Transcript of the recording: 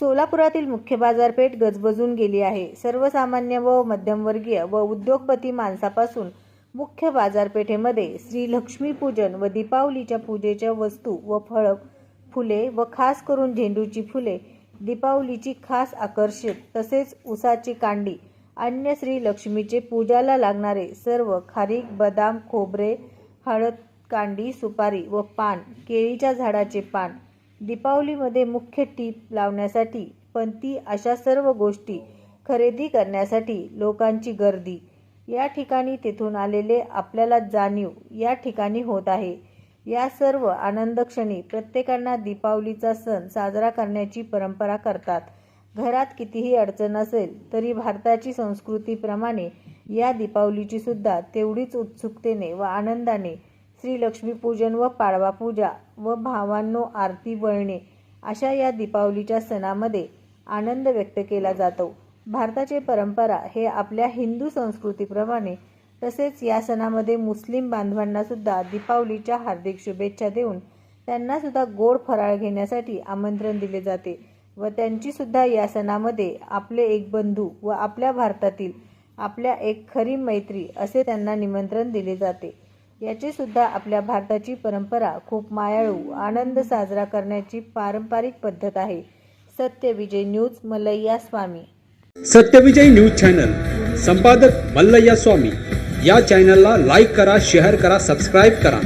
सोलापुरातील मुख्य बाजारपेठ गजबजून गेली आहे. सर्वसामान्य व मध्यमवर्गीय व उद्योगपती माणसापासून मुख्य बाजारपेठेमध्ये श्री लक्ष्मीपूजन व दीपावलीच्या पूजेच्या वस्तू व फळ फुले व खास करून झेंडूची फुले दीपावलीची खास आकर्षक तसेच उसाची कांडी अन्य श्री लक्ष्मीचे पूजाला लागणारे सर्व खारीक बदाम खोबरे हळद कांडी सुपारी व पान केळीच्या झाडाचे पान दीपावलीमध्ये मुख्य टीप लावण्यासाठी पण ती अशा सर्व गोष्टी खरेदी करण्यासाठी लोकांची गर्दी. या ठिकाणी तेथून आलेले आपल्याला जाणीव या ठिकाणी होत आहे. या सर्व आनंदक्षणी प्रत्येकांना दीपावलीचा सण साजरा करण्याची परंपरा करतात. घरात कितीही अडचण असेल तरी भारताची संस्कृतीप्रमाणे या दीपावलीची सुद्धा तेवढीच उत्सुकतेने व आनंदाने श्रीलक्ष्मीपूजन व पाडवा पूजा व भावांनो आरती वळणे अशा या दीपावलीच्या सणामध्ये आनंद व्यक्त केला जातो. भारताचे परंपरा हे आपल्या हिंदू संस्कृतीप्रमाणे तसेच या सणामध्ये मुस्लिम बांधवांनासुद्धा दीपावलीच्या हार्दिक शुभेच्छा देऊन त्यांनासुद्धा गोड फराळ घेण्यासाठी आमंत्रण दिले जाते व त्यांचीसुद्धा या सणामध्ये आपले एक बंधू व आपल्या भारतातील आपल्या एक खरी मैत्री असे त्यांना निमंत्रण दिले जाते. याची सुद्धा आपल्या भारताची परंपरा खूप मायाळू आनंद साजरा करण्याची पारंपरिक पद्धत आहे. Satyavijay news Mallayya Swami. Satyavijay news channel. संपादक मल्लय्या स्वामी. या चॅनलला लाईक करा शेअर करा सबस्क्राईब करा.